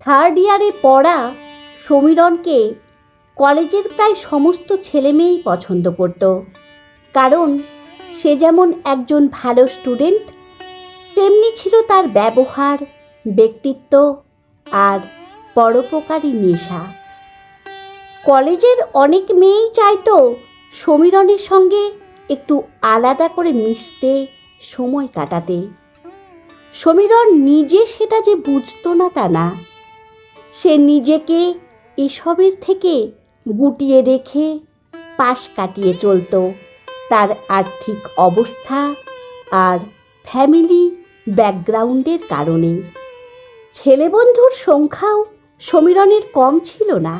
Third ইয়ারে পড়া সমীরণকে কলেজের প্রায় সমস্ত ছেলে মেয়েই পছন্দ করত। কারণ সে যেমন একজন ভালো স্টুডেন্ট তেমনি ছিল তার ব্যবহার, ব্যক্তিত্ব আর পরোপকারী নেশা। কলেজের অনেক মেয়েই চাইতো সমীরণের সঙ্গে একটু আলাদা করে মিশতে, সময় কাটাতে। সমীরণ নিজে সেটা যে বুঝতো না তা না। সে নিজেকে এসবের থেকে গুটিয়ে রেখে পাশ কাটিয়ে চলতো। তার আর্থিক অবস্থা আর ফ্যামিলি ব্যাকগ্রাউন্ডের কারণে। ছেলে বন্ধুর সংখ্যাও সমীরণের কম ছিল না।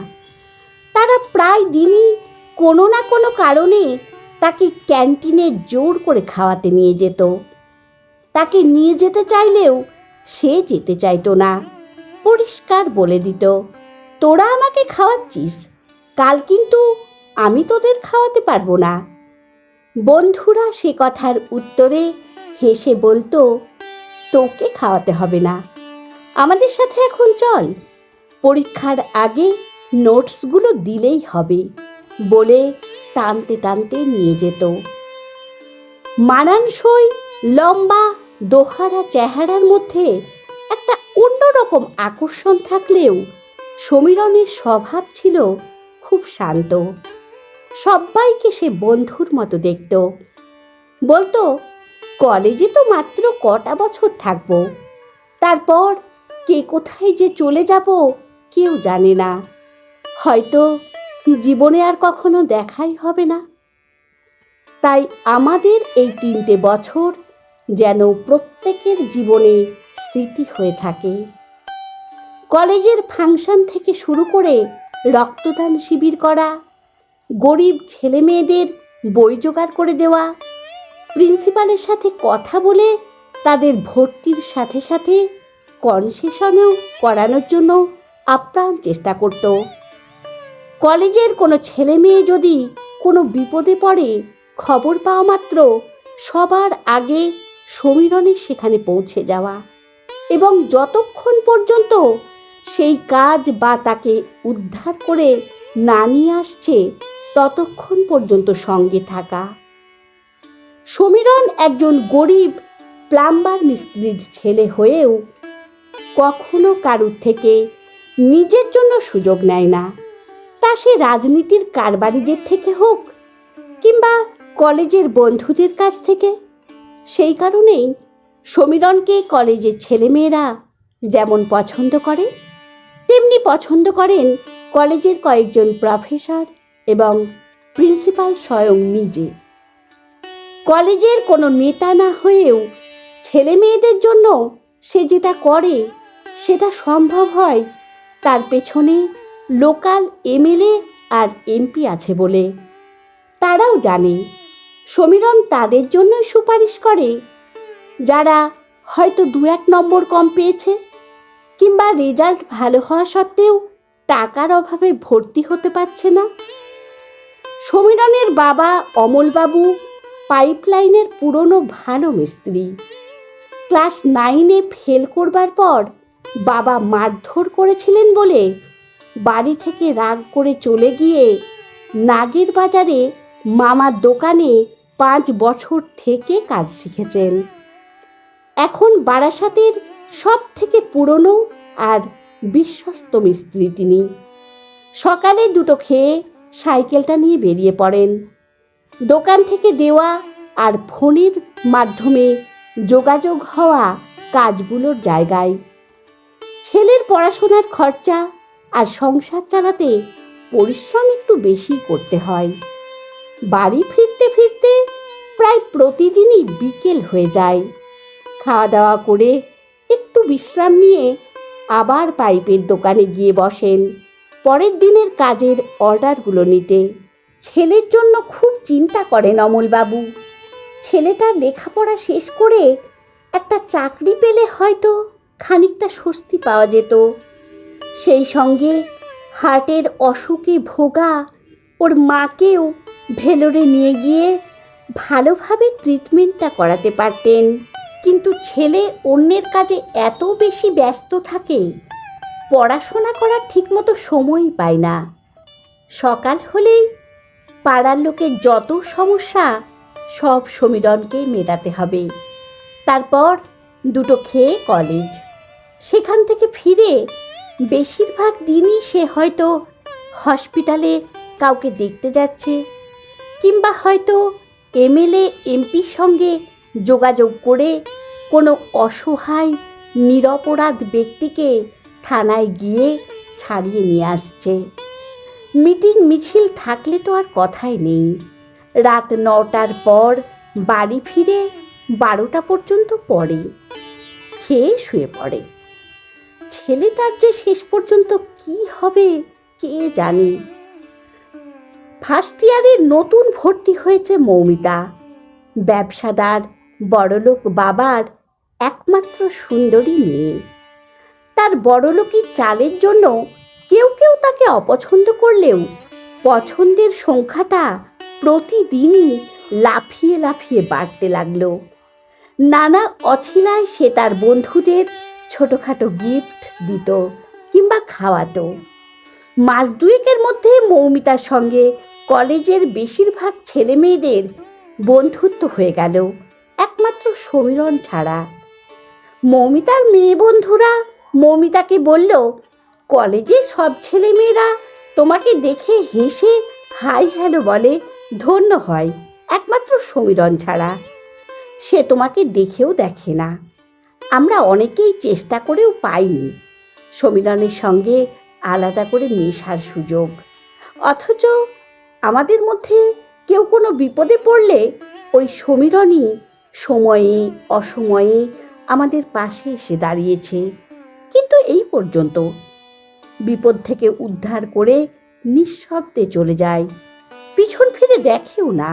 তারা প্রায় দিনই কোনো না কোনো কারণে তাকে ক্যান্টিনে জোর করে খাওয়াতে নিয়ে যেত। তাকে নিয়ে যেতে চাইলেও সে যেতে চাইতো না। পরিষ্কার বলে দিত, তোরা আমাকে খাওয়াচ্ছিস, কাল কিন্তু আমি তোদের খাওয়াতে পারব না। বন্ধুরা সে কথার উত্তরে হেসে বলতো, তোকে খাওয়াতে হবে না। আমাদের সাথে এখন চল। পরীক্ষার আগে নোটসগুলো দিলেই হবে, বলে টানতে টানতে নিয়ে যেত। মানানসই লম্বা দোহারা চেহারার মধ্যে অন্যরকম আকর্ষণ থাকলেও সমীরণের স্বভাব ছিল খুব শান্ত। সবাইকে সে বন্ধুর মতো দেখত। বলতো, কলেজে তো মাত্র কটা বছর থাকব। তারপর কে কোথায় যে চলে যাব কেউ জানে না। হয়তো জীবনে আর কখনো দেখাই হবে না। তাই আমাদের এই তিনটে বছর যেন প্রত্যেকের জীবনে স্মৃতি হয়ে থাকে। কলেজের ফাংশন থেকে শুরু করে রক্তদান শিবির করা, গরিব ছেলে মেয়েদের বই জোগাড় করে দেওয়া, প্রিন্সিপালের সাথে কথা বলে তাদের ভর্তির সাথে সাথে কনসেশনও করানোর জন্য আপ্রাণ চেষ্টা করত। কলেজের কোনো ছেলে মেয়ে যদি কোনো বিপদে পড়ে, খবর পাওয়া মাত্র সবার আগে সমীরণের সেখানে পৌঁছে যাওয়া এবং যতক্ষণ পর্যন্ত সেই কাজ বা তাকে উদ্ধার করে না নিয়ে আসছে, ততক্ষণ পর্যন্ত সঙ্গে থাকা। সমীরণ একজন গরিব, প্লাম্বার মিস্ত্রির ছেলে হয়েও কখনো কারুর থেকে নিজের জন্য সুযোগ নেয় না। তা সে রাজনীতির কারবারিদের থেকে হোক কিংবা কলেজের বন্ধুদের কাছ থেকে সেই কারণেই সমীরণকে কলেজের ছেলেমেয়েরা যেমন পছন্দ করে, তেমনি পছন্দ করেন কলেজের কয়েকজন প্রফেসর এবং প্রিন্সিপাল স্বয়ং নিজে। কলেজের কোনো নেতা না হয়েও ছেলে মেয়েদের জন্য সে যেটা করে, সেটা সম্ভব হয় তার পেছনে লোকাল এমএলএ আর এমপি আছে বলে। তারাও জানে সমীরণ তাদের জন্যই সুপারিশ করে। যারা হয়তো দু এক নম্বর কম পেয়েছে কিংবা রেজাল্ট ভালো হওয়া সত্ত্বেও টাকার অভাবে ভর্তি হতে পারছে না। সমীরণের বাবা অমলবাবু পাইপলাইনের পুরনো ভালো মিস্ত্রি। ক্লাস নাইনে ফেল করবার পর বাবা মারধর করেছিলেন বলে বাড়ি থেকে রাগ করে চলে গিয়ে নাগের বাজারে মামার দোকানে পাঁচ বছর থেকে কাজ শিখেছেন। এখন বারাসাতের সব থেকে পুরনো আর বিশ্বস্ত মিস্ত্রি তিনি। সকালে দুটো খেয়ে সাইকেলটা নিয়ে বেরিয়ে পড়েন। দোকান থেকে দেওয়া আর ফোনের মাধ্যমে যোগাযোগ হওয়া কাজগুলোর জায়গায়। ছেলের পড়াশোনার খরচা আর সংসার চালাতে পরিশ্রম একটু বেশি করতে হয়। বাড়ি ফিরতে ফিরতে প্রতিদিনই বিকেল হয়ে যায়। খাওয়া দাওয়া করে একটু বিশ্রাম নিয়ে আবার পাইপের দোকানে গিয়ে বসেন। পরের দিনের কাজের অর্ডারগুলো নিতে। ছেলের জন্য খুব চিন্তা করেন অমলবাবু। ছেলেটার লেখাপড়া শেষ করে একটা চাকরি পেলে হয়তো খানিকটা স্বস্তি পাওয়া যেত। সেই সঙ্গে হার্টের অসুখে ভোগা ওর মাকেও ভেলোরে নিয়ে গিয়ে ভালোভাবে ট্রিটমেন্টটা করাতে পারতেন। কিন্তু ছেলে অন্যের কাজে এত বেশি ব্যস্ত থাকে, পড়াশোনা করার ঠিকমতো সময়ই পায় না। সকাল হলেই পাড়ার লোকের যত সমস্যা, সব সমীরণকেই মেটাতে হবে। তারপর দুটো খেয়ে কলেজ সেখান থেকে ফিরে বেশিরভাগ দিনই সে হয়তো হসপিটালে কাউকে দেখতে যাচ্ছে, কিংবা হয়তো এমএলএ এমপির সঙ্গে যোগাযোগ করে কোনো অসহায়, নিরপরাধ ব্যক্তিকে থানায় গিয়ে ছাড়িয়ে নিয়ে আসছে। মিটিং মিছিল থাকলে তো আর কথাই নেই। রাত নটার পর বাড়ি ফিরে বারোটা পর্যন্ত পড়ে, খেয়ে শুয়ে পড়ে। ছেলেটার যে শেষ পর্যন্ত কি হবে কে জানে। ফার্স্ট ইয়ারে নতুন ভর্তি হয়েছে মৌমিতা। ব্যবসাদার, বড়লোক বাবার একমাত্র সুন্দরী মেয়ে। তার বড়লোকি চালের জন্য কেউ কেউ তাকে অপছন্দ করলেও পছন্দের সংখ্যাটা প্রতিদিনই লাফিয়ে লাফিয়ে বাড়তে লাগল। নানা অছিলায় সে তার বন্ধুদের ছোটোখাটো গিফট দিত কিংবা খাওয়াতো। মাস দুয়েকের মধ্যে মৌমিতার সঙ্গে কলেজের বেশিরভাগ ছেলে মেয়েদের বন্ধুত্ব হয়ে গেল, একমাত্র সমীরণ ছাড়া। মৌমিতার মেয়ে বন্ধুরা মৌমিতাকে বলল কলেজে সব ছেলে মেয়েরা তোমাকে দেখে হেসে হাই হ্যালো বলে ধন্য হয়, একমাত্র সমীরণ ছাড়া। সে তোমাকে দেখেও দেখে না। আমরা অনেকেই চেষ্টা করেও পাইনি। সমীরণের সঙ্গে আলাদা করে মেশার সুযোগ। অথচ আমাদের মধ্যে কেউ কোনো বিপদে পড়লে ওই সমীরণই সময়ে অসময়ে আমাদের পাশে এসে দাঁড়িয়েছে। কিন্তু এই পর্যন্ত বিপদ থেকে উদ্ধার করে নিঃশব্দে চলে যায়। পিছন ফিরে দেখেও না।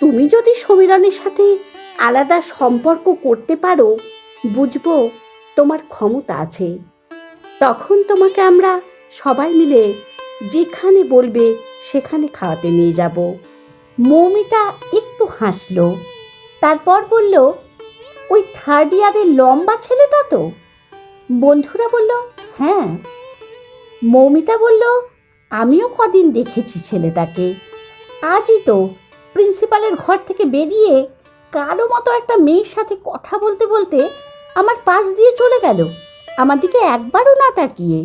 তুমি যদি সমীরণের সাথে আলাদা সম্পর্ক করতে পারো, বুঝব তোমার ক্ষমতা আছে। তখন তোমাকে আমরা সবাই মিলে যেখানে বলবে সেখানে খাওয়াতে নিয়ে যাব। মৌমিতা একটু হাসলো, তারপর বলল, ওই থার্ড ইয়ারের লম্বা ছেলেটা তো? বন্ধুরা বলল হ্যাঁ। মৌমিতা বলল, আমিও কদিন দেখেছি ছেলেটাকে। আজই তো প্রিন্সিপালের ঘর থেকে বেরিয়ে কালো মতো একটা মেয়ের সাথে কথা বলতে বলতে আমার পাশ দিয়ে চলে গেল। আমার দিকে একবারও না তাকিয়ে।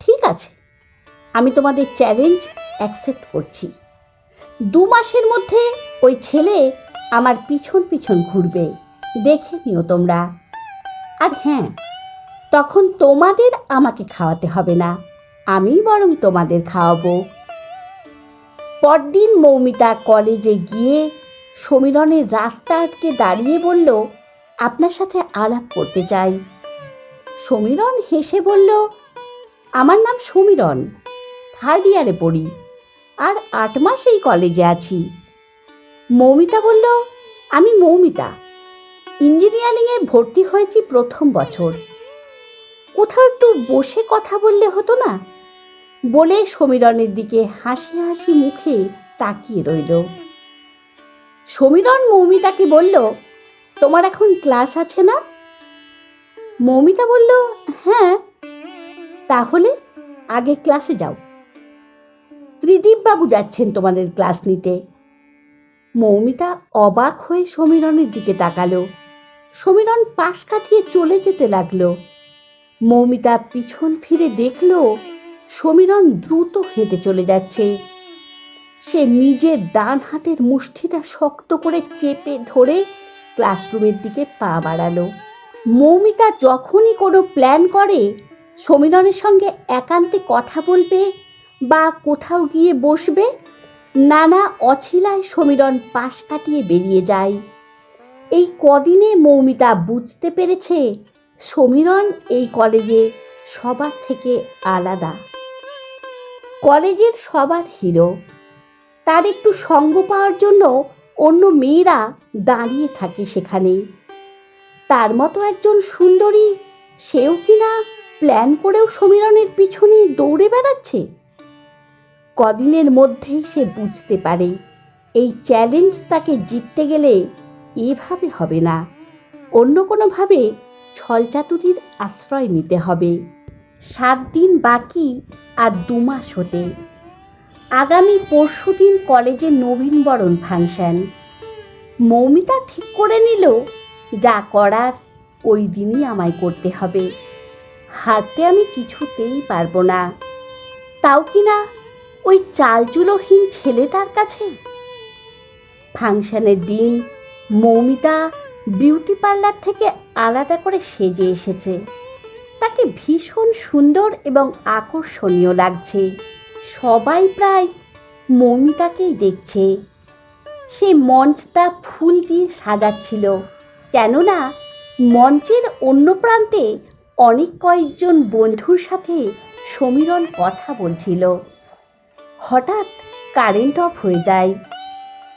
ঠিক আছে, আমি তোমাদের চ্যালেঞ্জ অ্যাকসেপ্ট করছি। দু মাসের মধ্যে ওই ছেলে আমার পিছন পিছন ঘুরবে, দেখে নিও তোমরা। আর হ্যাঁ তখন তোমাদের আমাকে খাওয়াতে হবে না আমি বরং তোমাদের খাওয়াবো। পরদিন মৌমিতা কলেজে গিয়ে সমীরণের রাস্তা আটকে দাঁড়িয়ে বলল, আপনার সাথে আলাপ করতে চাই। সমীরণ হেসে বলল, আমার নাম সমীরণ থার্ড ইয়ারে পড়ি, আর আট মাস এই কলেজে আছি। মৌমিতা বলল, আমি মৌমিতা, ইঞ্জিনিয়ারিংয়ে ভর্তি হয়েছি প্রথম বছর। কোথাও একটু বসে কথা বললে হতো না? বলে সমীরণের দিকে হাসি হাসি মুখে তাকিয়ে রইল। সমীরণ মৌমিতাকে বলল, তোমার এখন ক্লাস আছে না? মৌমিতা বলল হ্যাঁ তাহলে আগে ক্লাসে যাও। ত্রিদীপবাবু যাচ্ছেন তোমাদের ক্লাস নিতে। মৌমিতা অবাক হয়ে সমীরণের দিকে তাকালো। সমীরণ পাশ কাটিয়ে চলে যেতে লাগল। মৌমিতা পিছন ফিরে দেখল, সমীরণ দ্রুত হেঁটে চলে যাচ্ছে। সে নিজের ডান হাতের মুষ্টিটা শক্ত করে চেপে ধরে ক্লাসরুমের দিকে পা বাড়ালো। মৌমিতা যখনই কোনো প্ল্যান করে, সমীরণের সঙ্গে একান্তে কথা বলবে বা কোথাও গিয়ে বসবে, নানা অছিলায় সমীরণ পাশ কাটিয়ে বেরিয়ে যায়। এই কদিনে মৌমিতা বুঝতে পেরেছে সমীরণ এই কলেজে সবার থেকে আলাদা। কলেজের সবার হিরো। তার একটু সঙ্গ পাওয়ার জন্য অন্য মেয়েরা দাঁড়িয়ে থাকে সেখানে। তার মতো একজন সুন্দরী, সেও কিনা প্ল্যান করেও সমীরণের পিছনে দৌড়ে বেড়াচ্ছে? কদিনের মধ্যেই সে বুঝতে পারে, এই চ্যালেঞ্জ তাকে জিততে গেলে এভাবে হবে না। অন্য কোনোভাবে ছলচাতুরির আশ্রয় নিতে হবে। সাত দিন বাকি আর দু মাস হতে। আগামী পরশু দিন কলেজে নবীনবরণ ফাংশন। মৌমিতা ঠিক করে নিল যা করার ওই দিনই আমায় করতে হবে। হাতে আমি কিছুতেই পারব না। তাও কি না ওই চালচুলোহীন ছেলেটার কাছে? ফাংশনের দিন মৌমিতা বিউটি পার্লার থেকে আলাদা করে সেজে এসেছে। তাকে ভীষণ সুন্দর এবং আকর্ষণীয় লাগছে। সবাই প্রায় মৌমিতাকেই দেখছে। সে মঞ্চটা ফুল দিয়ে সাজাচ্ছিল। কেননা মঞ্চের অন্য প্রান্তে অনেক কয়েকজন বন্ধুর সাথে সমীরণ কথা বলছিল। হঠাৎ কারেন্ট অফ হয়ে যায়।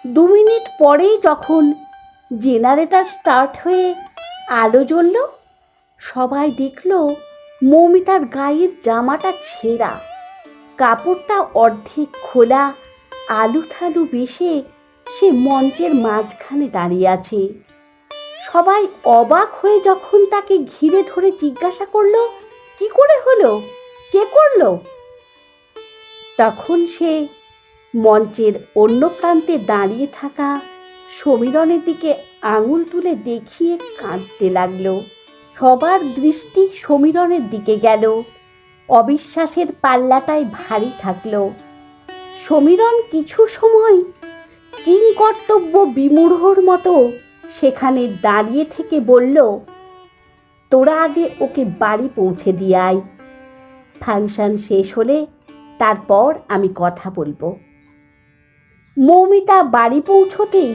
দু মিনিট পরেই যখন জেনারেটার স্টার্ট হয়ে আলো জ্বলল, সবাই দেখল মৌমিতার গায়ের জামাটা ছেঁড়া। কাপড়টা অর্ধেক খোলা আলু থালু বেশে সে মঞ্চের মাঝখানে দাঁড়িয়ে আছে। সবাই অবাক হয়ে যখন তাকে ঘিরে ধরে জিজ্ঞাসা করল, কি করে হলো? কে করল? তখন সে মঞ্চের অন্য প্রান্তে দাঁড়িয়ে থাকা সমীরণের দিকে আঙুল তুলে দেখিয়ে কাঁদতে লাগল। সবার দৃষ্টি সমীরণের দিকে গেল। অবিশ্বাসের পাল্লাটায় ভারী থাকল। সমীরণ কিছু সময় কিংকর্তব্য বিমূঢ়র মতো সেখানে দাঁড়িয়ে থেকে বলল, তোরা আগে ওকে বাড়ি পৌঁছে দিয়ে আয়। ফাংশন শেষ হলে তারপর আমি কথা বলব। মৌমিতা বাড়ি পৌঁছতেই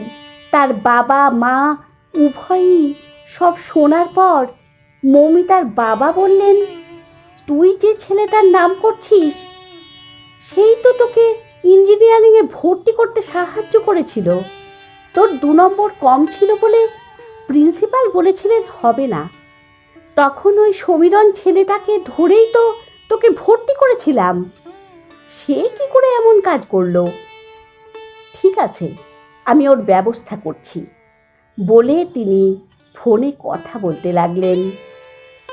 তার বাবা, মা, উভয়ই সব শোনার পর মৌমিতার বাবা বললেন, তুই যে ছেলেটার নাম করছিস, সেই তো তোকে ইঞ্জিনিয়ারিংয়ে ভর্তি করতে সাহায্য করেছিল। তোর দু নম্বর কম ছিল বলে প্রিন্সিপাল বলেছিলেন হবে না। তখন ওই সমীরণ ছেলেটাকে ধরেই তো তোকে ভর্তি করেছিলাম। সে কি করে এমন কাজ করল? ঠিক আছে, আমি ওর ব্যবস্থা করছি। বলে তিনি ফোনে কথা বলতে লাগলেন।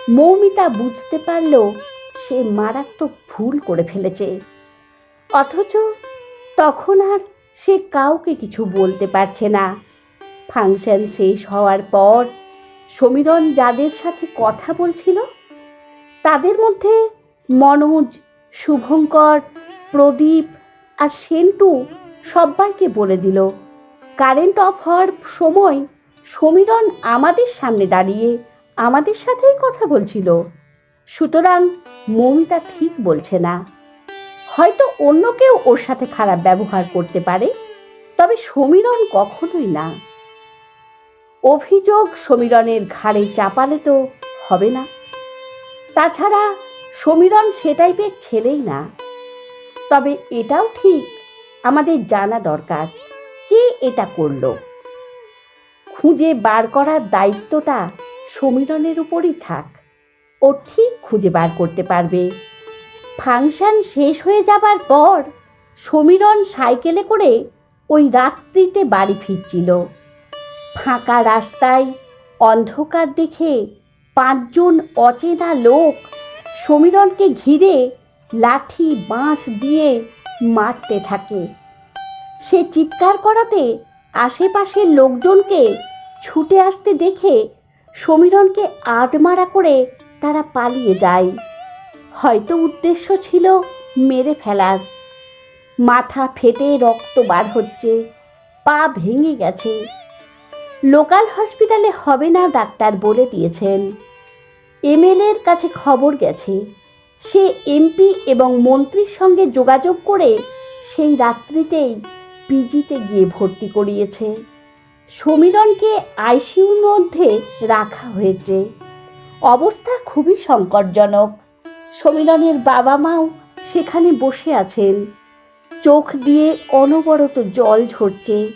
মৌমিতা বুঝতে পারল সে মারাত্মক ভুল করে ফেলেছে। অথচ তখন আর সে কাউকে কিছু বলতে পারছে না। ফাংশন শেষ হওয়ার পর সমীরণ যাদের সাথে কথা বলছিল, তাদের মধ্যে মনোজ, শুভঙ্কর, প্রদীপ আর সেন্টু সবাইকে বলে দিল, কারেন্ট অফ হওয়ার সময় সমীরণ আমাদের সামনে দাঁড়িয়ে আমাদের সাথেই কথা বলছিল। সুতরাং মৌমিতা ঠিক বলছে না। হয়তো অন্য কেউ ওর সাথে খারাপ ব্যবহার করতে পারে, তবে সমীরণ কখনোই না। অভিযোগ সমীরণের ঘাড়ে চাপালে তো হবে না। তাছাড়া সমীরণ সে টাইপের ছেলেই না। তবে এটাও ঠিক, আমাদের জানা দরকার, কে এটা করল? খুঁজে বার করার দায়িত্বটা সমীরণের উপরই থাক। ও ঠিক খুঁজে বার করতে পারবে। ফাংশন শেষ হয়ে যাবার পর সমীরণ সাইকেলে করে ওই রাত্রিতে বাড়ি ফিরছিল। ফাঁকা রাস্তায় অন্ধকার দেখে পাঁচজন অচেনা লোক সমীরণকে ঘিরে লাঠি, বাঁশ দিয়ে মারতে থাকে। সে চিৎকার করাতে আশেপাশের লোকজনকে ছুটে আসতে দেখে সমীরণকে আদমারা করে তারা পালিয়ে যায়। হয়তো উদ্দেশ্য ছিল মেরে ফেলার। মাথা ফেটে রক্ত বার হচ্ছে, পা ভেঙে গেছে। লোকাল হসপিটালে হবে না ডাক্তার বলে দিয়েছেন। এমএলএর কাছে খবর গেছে, সে এমপি এবং মন্ত্রীর সঙ্গে যোগাযোগ করে সেই রাত্রিতেই পিজিতে গিয়ে ভর্তি করিয়েছে। সমীরণকে আইসিইউর মধ্যে রাখা হয়েছে। অবস্থা খুবই সংকটজনক। সমীরণের বাবা মাও সেখানে বসে আছেন। চোখ দিয়ে অনবরত জল ঝরছে।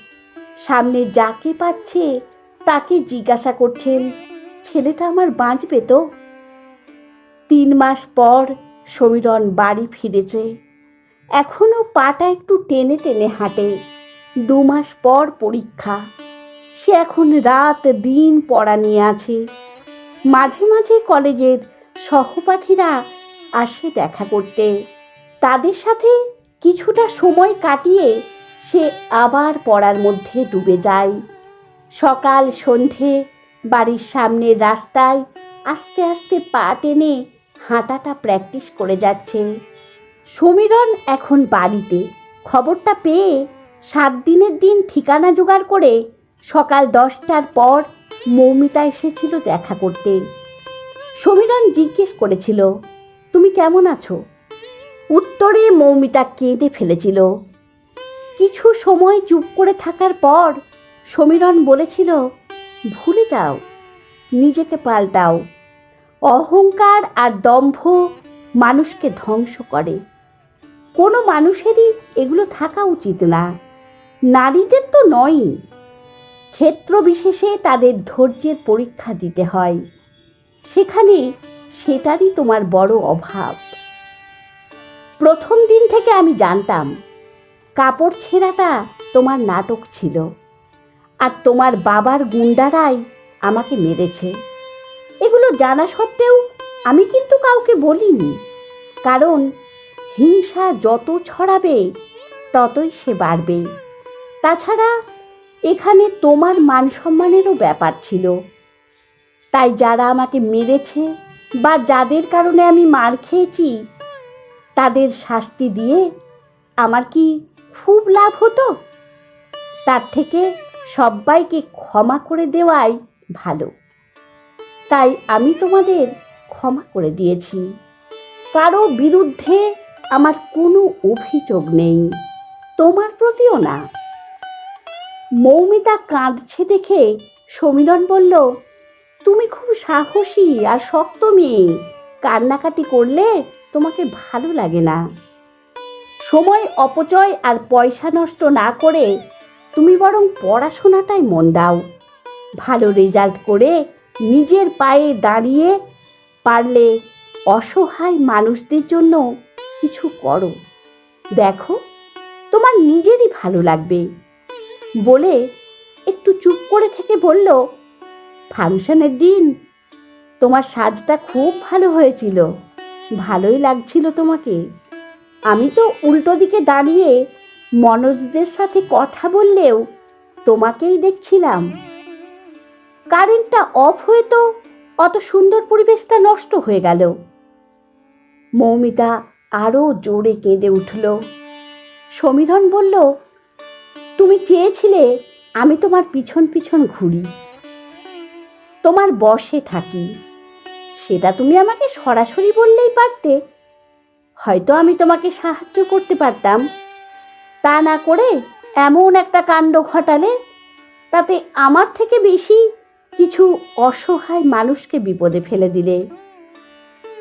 সামনে যাকে পাচ্ছে তাকে জিজ্ঞাসা করছেন, ছেলেটা আমার বাঁচবে তো? তিন মাস পর সমীরণ বাড়ি ফিরেছে। এখনও পাটা একটু টেনে টেনে হাঁটে। দু মাস পর পরীক্ষা। সে এখন রাত দিন পড়া নিয়ে আছে। মাঝে মাঝে কলেজের সহপাঠীরা আসে দেখা করতে। তাদের সাথে কিছুটা সময় কাটিয়ে সে আবার পড়ার মধ্যে ডুবে যায়। সকাল, সন্ধে বাড়ির সামনের রাস্তায় আস্তে আস্তে পা টেনে হাঁটাটা প্র্যাকটিস করে যাচ্ছে। সমীরণ এখন বাড়িতে। খবরটা পেয়ে সাত দিনের দিন ঠিকানা জোগাড় করে সকাল দশটার পর মৌমিতা এসেছিল দেখা করতে। সমীরণ জিজ্ঞেস করেছিল, তুমি কেমন আছো? উত্তরে মৌমিতা কেঁদে ফেলেছিল, কিছু সময় চুপ করে থাকার পর সমীরণ বলেছিল, ভুলে যাও, নিজেকে পাল্টাও। অহংকার আর দম্ভ মানুষকে ধ্বংস করে। কোনো মানুষেরই এগুলো থাকা উচিত না, নারীদের তো নয়ই। ক্ষেত্র বিশেষে তাদের ধৈর্যের পরীক্ষা দিতে হয়। সেখানে সেটারই তোমার বড় অভাব। প্রথম দিন থেকে আমি জানতাম, কাপড় ছেঁড়াটা তোমার নাটক ছিল আর তোমার বাবার গুন্ডারাই আমাকে মেরেছে। এগুলো জানা সত্ত্বেও আমি কিন্তু কাউকে বলিনি, কারণ হিংসা যত ছড়াবে ততই সে বাড়বে তাছাড়া এখানে তোমার মান সম্মানেরও ব্যাপার ছিল। তাই যারা আমাকে মেরেছে বা যাদের কারণে আমি মার খেয়েছি, তাদের শাস্তি দিয়ে আমার কি খুব লাভ হতো? তার থেকে সবাইকে ক্ষমা করে দেওয়াই ভালো। তাই আমি তোমাদের ক্ষমা করে দিয়েছি। কারও বিরুদ্ধে আমার কোনো অভিযোগ নেই, তোমার প্রতিও না। মৌমিতা কাঁদছে দেখে সমীরণ বলল তুমি খুব সাহসী আর শক্ত মেয়ে। কান্নাকাটি করলে তোমাকে ভালো লাগে না। সময় অপচয় আর পয়সা নষ্ট না করে তুমি বরং পড়াশোনাটাই মন দাও। ভালো রেজাল্ট করে নিজের পায়ে দাঁড়িয়ে পারলে অসহায় মানুষদের জন্য কিছু করো। দেখো, তোমার নিজেরই ভালো লাগবে। বলে একটু চুপ করে থেকে বলল ফাংশনের দিন? তোমার সাজটা খুব ভালো হয়েছিল। ভালোই লাগছিল তোমাকে। আমি তো উল্টো দিকে দাঁড়িয়ে মনোজদের সাথে কথা বললেও তোমাকেই দেখছিলাম। কারেন্টটা অফ হয়ে তো অত সুন্দর পরিবেশটা নষ্ট হয়ে গেল। মৌমিতা আরও জোরে কেঁদে উঠল। সমীরণ বলল, তুমি চেয়েছিলে আমি তোমার পিছন পিছন ঘুরি। তোমার বসে থাকি। সেটা তুমি আমাকে সরাসরি বললেই পারতে। হয়তো আমি তোমাকে সাহায্য করতে পারতাম। তা না করে এমন একটা কাণ্ড ঘটালে তাতে আমার থেকে বেশি কিছু অসহায় মানুষকে বিপদে ফেলে দিলে।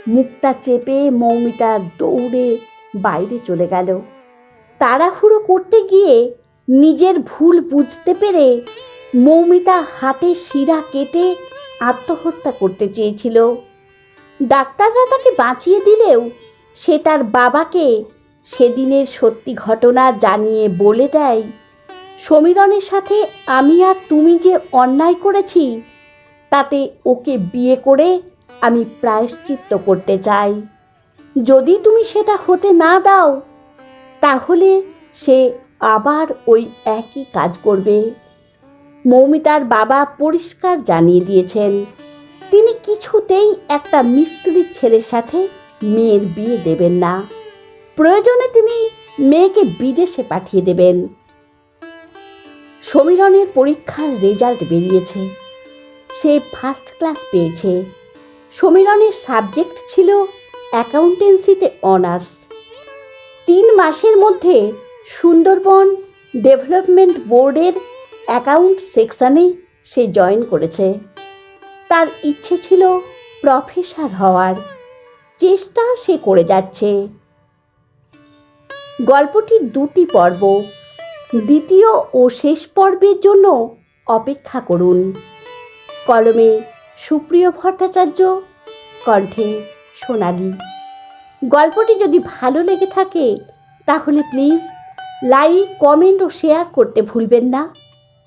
মুখটা চেপে মৌমিতা দৌড়ে বাইরে চলে গেল। তাড়াহুড়ো করতে গিয়ে নিজের ভুল বুঝতে পেরে মৌমিতা হাতে শিরা কেটে আত্মহত্যা করতে চেয়েছিল। ডাক্তাররা তাকে বাঁচিয়ে দিলেও সে তার বাবাকে সেদিনের সত্যি ঘটনা জানিয়ে বলে দেয় সমীরণের সাথে আমি আর তুমি যে অন্যায় করেছি, তাতে ওকে বিয়ে করে আমি প্রায়শ্চিত্ত করতে চাই। যদি তুমি সেটা হতে না দাও, তাহলে সে আবার ওই একই কাজ করবে। মৌমিতার বাবা পরিষ্কার জানিয়ে দিয়েছেন, তিনি কিছুতেই একটা মিস্ত্রির ছেলের সাথে মেয়ের বিয়ে দেবেন না। প্রয়োজনে তিনি মেয়েকে বিদেশে পাঠিয়ে দেবেন। সমীরণের পরীক্ষার রেজাল্ট বেরিয়েছে। সে ফার্স্ট ক্লাস পেয়েছে। সমীরণের সাবজেক্ট ছিল অ্যাকাউন্টেন্সিতে অনার্স তিন মাসের মধ্যে সুন্দরবন ডেভেলপমেন্ট বোর্ডের অ্যাকাউন্ট সেকশনে সে জয়েন করেছে। তার ইচ্ছে ছিল প্রফেসর হওয়ার। চেষ্টা সে করে যাচ্ছে। গল্পটির দুটি পর্ব, দ্বিতীয় ও শেষ পর্বের জন্য অপেক্ষা করুন। কলমে সুপ্রিয় ভট্টাচার্য, কণ্ঠে সোনালি। গল্পটি যদি ভালো লেগে থাকে, তাহলে প্লিজ লাইক, কমেন্ট ও শেয়ার করতে ভুলবেন না।